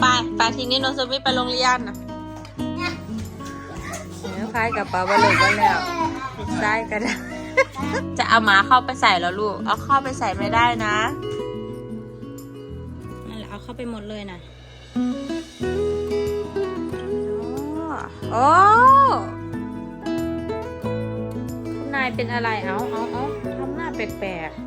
ไปไปทีนี้โนซุมิไปโรงเรียนนะเดี๋ยวพายกับเป๋าบอลลูนกันแล้วได้กันนะจะเอาหมาเข้าไปใส่แล้วลูก เอาเข้าไปใส่ไม่ได้นะนั่นแหละเอาเข้าไปหมดเลยนะโอ้คุณนายเป็นอะไรเอาเอาเอาทำหน้าแปลกๆ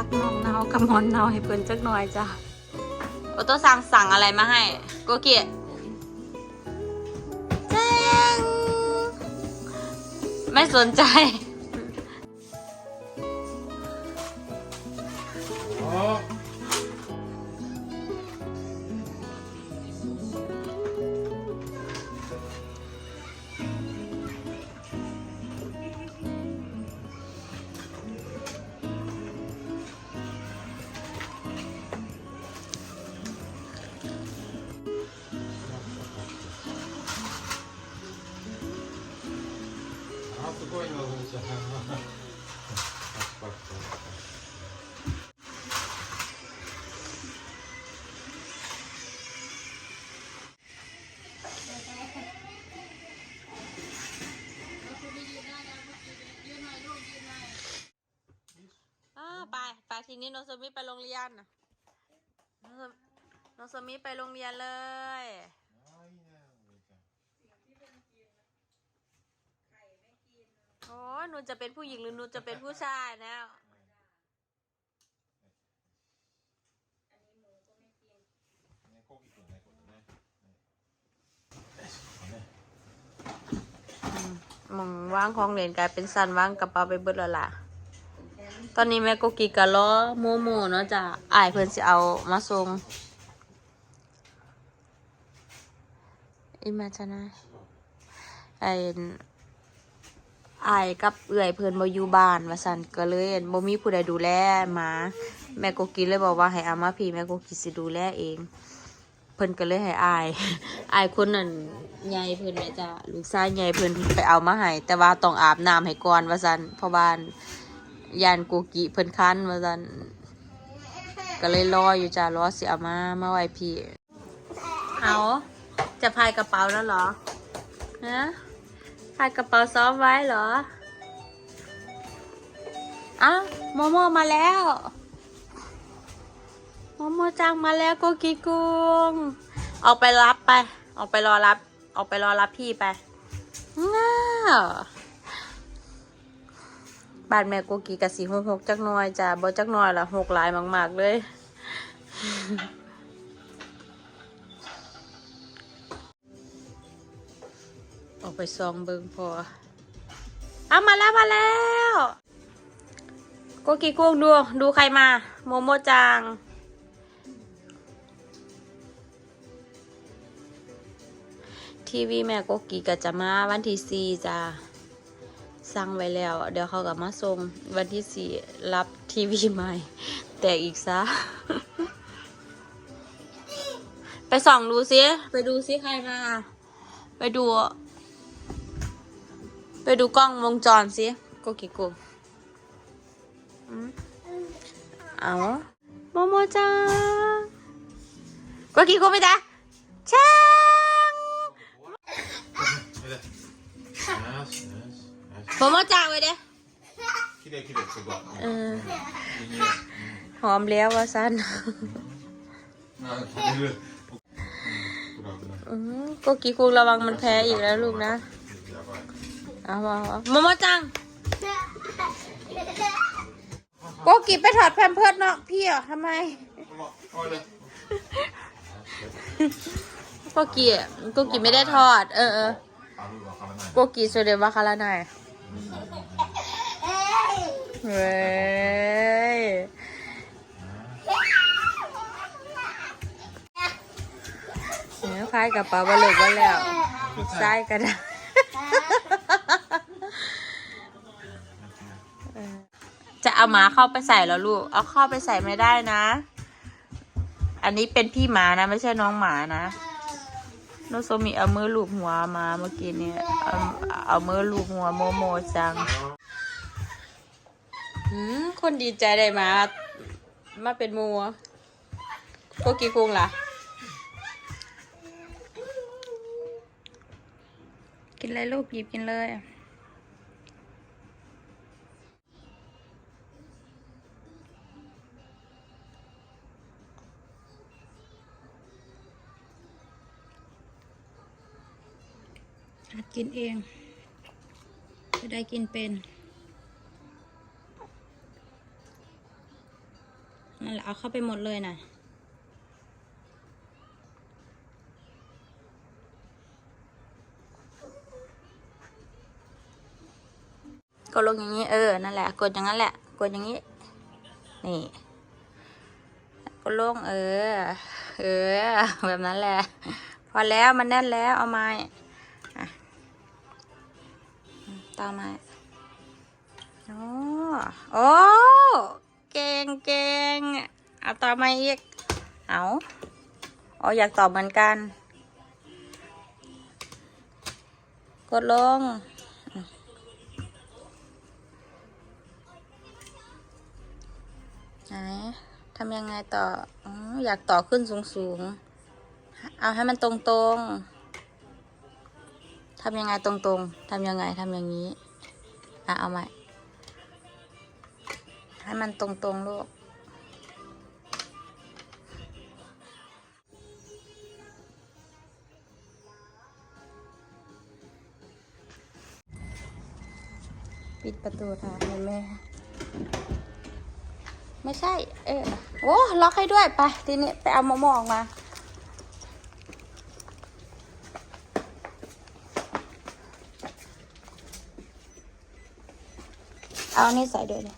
ซักน้องเนากับหมอนเนาให้เพิ่นจักหน่อยจ้ะโอโต้สั่งสั่งอะไรมาให้โกเกียแจ้งไม่สนใจ ทีนี้โนโซมิไปโรงเรียนน่ะโนโซโนโซมิไปโรงเรียนเลยโอ้ยหนูจะเป็นผู้หญิงหรือหนูจะเป็นผู้ชายแล้วหมองว่างของเหรียญกลายเป็นสันว่างกระเป๋าไปเบิดแล้วล่ะ ตอนนี้แม่กุกกี้กะล้อโมโมเนาะจ้ะอายเพิ่นสิเอามาส่งอิมาจนะไออายกับเอื่อยเพิ่นบ่อยู่บ้านว่าซั่นก็เลยบ่มีผู้ใดดูแลหมาแม่กุกกี้เลยบอกว่าให้เอามาพี่แม่กุกกี้สิดูแลเอง เพิ่นก็เลยให้อายอายคนนั้นใหญ่เพิ่นแม่จ้ะลูกชายใหญ่เพิ่นไปเอามาให้แต่ว่าต้องอาบน้ำให้ก่อนว่าซั่นเพราะว่า ยานโกกิเพิ่นคันว่าซั่นก็เลยรออยู่จ้ะรอสิเอามามาไว้พี่เอาจะพายกระเป๋าแล้วเหรอฮะพายกระเป๋าซ้อมไว้เหรออ้าวโมโมมาแล้วโมโมจังมาแล้วโกกิกุงออกไปรับไป ออกไปรอรับ ออกไปรอรับพี่ไปง้าว บ้านแม่โกกิกับสีหกหกจักหน่อยจ้ะบ่จักหน่อยละหกหลายมาก ๆ เลย ออกไปซองเบิงพอเอามาแล้วมาแล้วโกกิกุ้งดูดูใครมา โมโมจังทีวีแม่โกกิก็จะมาวันที่สี่จ้า สั่งไว้แล้ว เดี๋ยวเขากลับมาส่งวันที่สี่รับทีวีใหม่ แต่อีกซะ ไปส่องดูซิไปดูซิใครมา ไปดู ไปดูกล้องวงจรสิโกกิกุเอาโมโมจังโกกิกุไม่ได้ช่าง ผมเอาจ่าไว้เด้คิหอมแล้วว่าสั้นก็กี่คุกระวังมันแพ้อีกแล้วลูกนะเอาเอาโมโมจังโกกีไปถอดแพมเพิร์ดเนาะพี่เหรอทำไมโกกีกูกีไม่ได้ถอด เออเออโกกิสุดเดวาคาราไน เว้ยเนี่ยพายกับปลาบะเลิกว่าแล้วใส่กันนะจะเอาหมาเข้าไปใส่แล้วลูก เอาเข้าไปใส่ไม่ได้นะ อันนี้เป็นพี่หมานะ ไม่ใช่น้องหมานะ โนโซมิเอามือลูบหัวมาเมื่อกี้เนี่ยเอาเอามือลูบหัวโมโมจังหืมคนดีใจได้มา มาเป็นหมัวโกกีคุงล่ะ กินเลยลูกหยิบกินเลย กินเอง จะได้กินเป็นนั่นแหละเอาเข้าไปหมดเลยนะกดลงอย่างนี้เออ นั่นแหละ กดอย่างนั้นแหละ กดอย่างนี้ นี่กดลงเออ เออ แบบนั้นแหละ พอแล้วมันแน่นแล้วเอาไม้ ต่อมาโอ้โอ้เก่งเก่งเอาต่อมาอีก เอาอ๋ออยากตอบเหมือนกัน กดลง ไหนทำยังไงต่อ อยากต่อขึ้นสูงสูงๆเอาให้มันตรงตรงๆ ทำยังไงตรงๆทำยังไงทำอย่างนี้ อะเอาใหม่ ให้มันตรงๆลูกปิดประตูทางให้แม่ไม่ใช่ เออโอ้ล็อกให้ด้วย ไป ทีนี้ไปเอามะม่วงออกมา เอานี่ใส่ด้วยเลย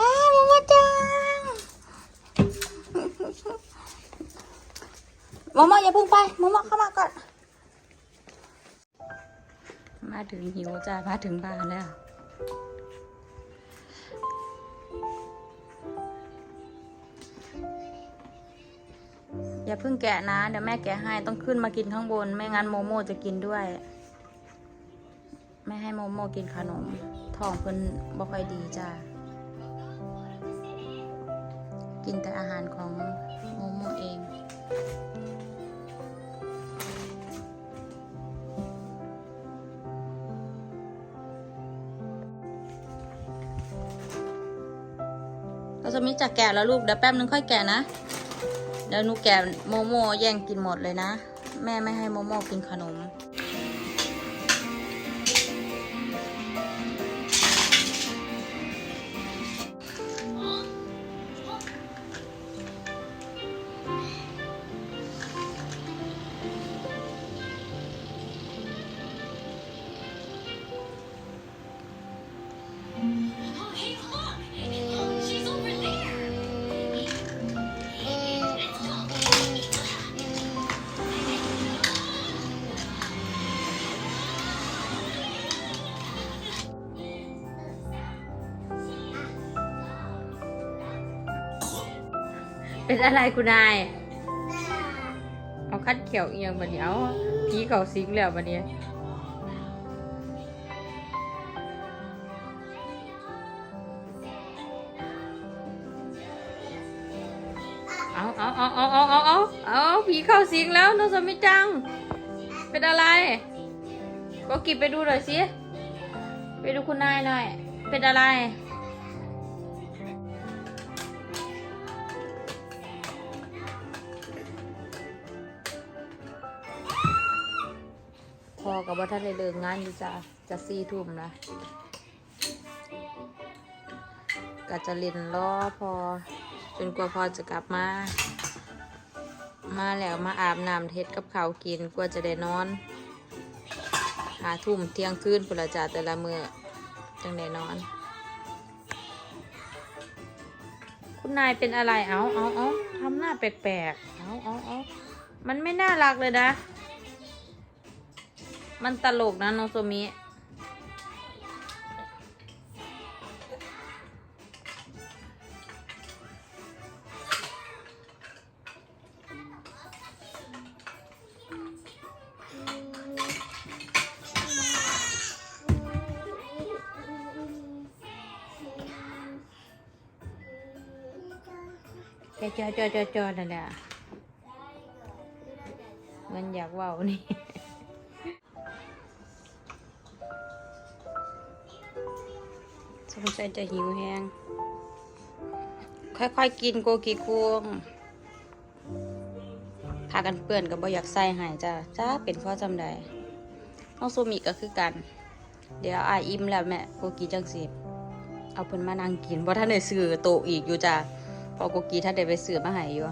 อ้าวมามาจังมามาอย่าเพิ่งไปมามาเข้ามาก่อน มาถึงหิวจ้ามาถึงบ้านแล้ว อย่าเพิ่งแกะนะ เดี๋ยวแม่แกะให้ต้องขึ้นมากินข้างบน ไม่งั้นโมโมจะกินด้วย ไม่ให้โมโมกินขนมท้องเพิ่นบ่ค่อยดีจ้ากินแต่อาหารของโมโมเองเราจะมีจักแกะแล้วลูกเดี๋ยวแป๊บนึงค่อยแกะนะ แล้วนูแกโมโม่แย่งกินหมดเลยนะ แม่ไม่ให้โมโม่กินขนม เป็นอะไรคุณนาย เอาคัดเขียวเอียงบันนี้เอาพี่เขาซิงแล้วบันนี้เอาเอาเอาเอาเอาเอาเอาเอาผีเข้าสิงแล้วโนสมิจัง เป็นอะไรก็กิบไปดูหน่อยสิ ไปดูคุณนายหน่อย เป็นอะไร กับว่าท่านได้เลิกงานอยู่จ้ะจะสี่ทุ่มนะก็จะเล่นล้อพอ จนกว่าพอจะกลับมา มาแล้วมาอาบน้ำเท็ดกับข้าวกินกว่าจะได้นอน หาทุ่มเที่ยงคืนพุ่นละจ้ะแต่ละมือจังได้นอน คุณนายเป็นอะไรเอาเอาเอาทำหน้าแปลกๆเอาเอาเอามันไม่น่ารักเลยนะ มันตลกนะน้องโซมิจอจอจอจอนั่นแหละมันอยากว่าวนี่ สงสัยจะหิวแห้งค่อยๆกินโกกีคุงพากันเปื่อนกับบ่อยากใส่หายจ้าจ้าเป็นข้อจำได้น้องโซมิก็คือกัน เดี๋ยวอายอิ่มแล้วแม่โกกีจังสิเอาเพิ่นมานั่งกินเพราะท่านได้ซื้อโตอีกอยู่จ้าพอโกกีท่านได้ไปซื้อมาให้อยู่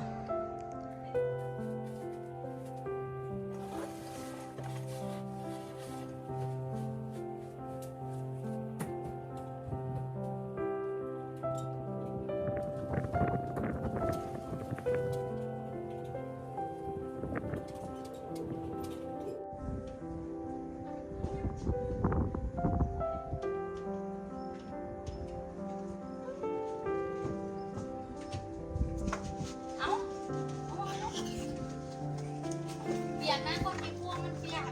ว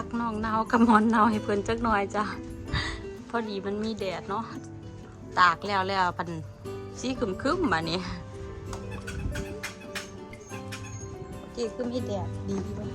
ซักน่องเนากับหมอนเนาให้เพิ่นจักหน่อยจ้ะพอดีมันมีแดดเนาะตากแล้วแล้วปันสีคึมคึมมาเนี่ยโอเคคือมีแดดดีด้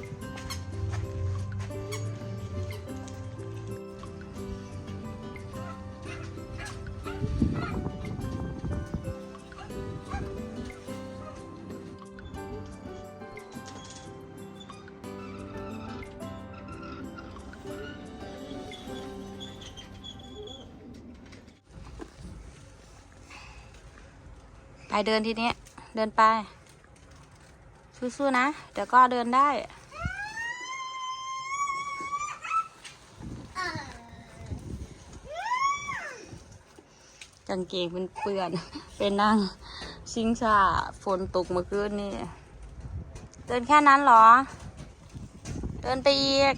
ไปเดินทีนี้ เดินไปสู้ๆนะ เดี๋ยวก็เดินได้ กางเกงเป็นเปื้อน เป็นนั่งชิงชาฝนตกเมื่อคืนนี่ เดินแค่นั้นเหรอ เดินไปอีก